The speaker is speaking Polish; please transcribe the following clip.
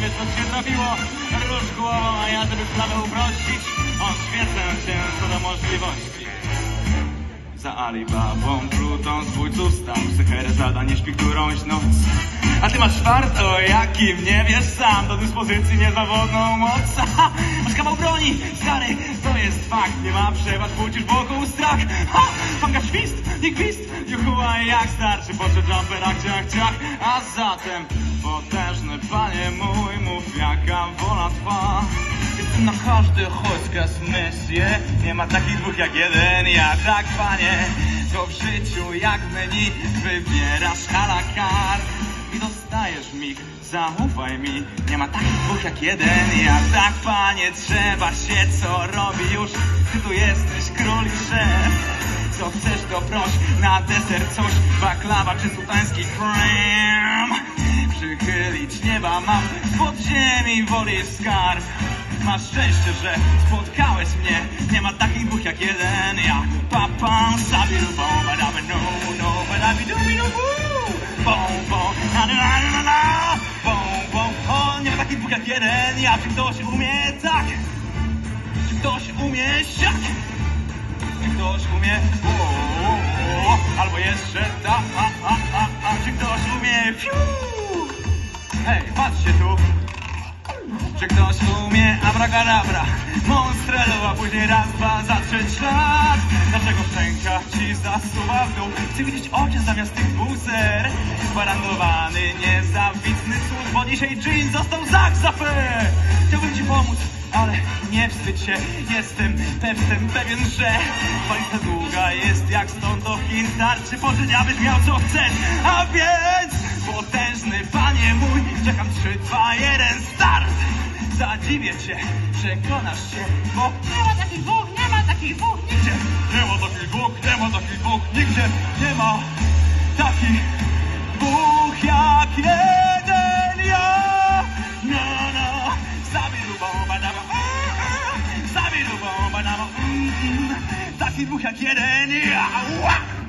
wiesz co ci się trafiło. Rusz głową, a ja żeby sprawę uprościć, oświecę cię co do możliwości. Za Alibabą Pluton zbójców stał Seherezada nie śpi którąś noc A ty masz fart, o jakim nie wiesz sam Do dyspozycji niezawodną moc! Masz kawał broni, stary, fakt Nie ma przebacz, budzisz wokół strach. Ha! Panga świst i gwizd Juchuła jak starczy Podszedł jumpera, ciach, ciach. A zatem potężny panie mój Mów jaka wola twa. Jestem na każdy rozkaz mesję Nie ma takich dwóch jak jeden Ja tak panie. To w życiu jak menu Wybierasz a la carte I dostajesz mig Zaufaj mi Nie ma takich dwóch jak jeden Ja tak panie Trzeba się co robi już Ty tu jesteś król i szef Co chcesz to proś Na deser coś Baklawa czy sułtański krem Przychylić nieba mam Spod ziemi woli skarb Masz szczęście, że spotkałeś mnie Nie ma takich dwóch jak jeden Ja papam sabiru bom Badaby no no Badabi dubi du Bom na na na na Bom bom O nie ma takich dwóch jak jeden. Ja czy ktoś umie? Tak. Czy ktoś umie? Siak. Czy ktoś umie? O, Albo jeszcze tak a, a, a, a, Czy ktoś umie? Fiu. Hej, patrzcie tu. Czy ktoś umie? Abracadabra? Monstrelu, a później raz, dwa, zatrzeć. Lat Dlaczego szczęka ci zasuwa w dół? Chcę widzieć oczy zamiast tych dwóch zer Gwarantowany, niezawitny cud Bo dzisiaj jean został zak za fe Chciałbym ci pomóc, ale nie wstydź się. Jestem pewien, pewien, że Twoja długa jest jak stąd do Chin. Starczy pożyć, abyś miał co chcesz. A więc potężny panie mój Czekam 3, 2, 1, start. Zadziwię cię, przekonasz się Bo Nie ma takich dwóch, takich dwóch, nigdzie. nie ma takich dwóch, nie ma takich dwóch Nigdzie nie ma takich dwóch jak jeden ja No, no Zabiru bomba, dama Zabiru bomba, dama mm, mm. Takich dwóch jak jeden ja Ła!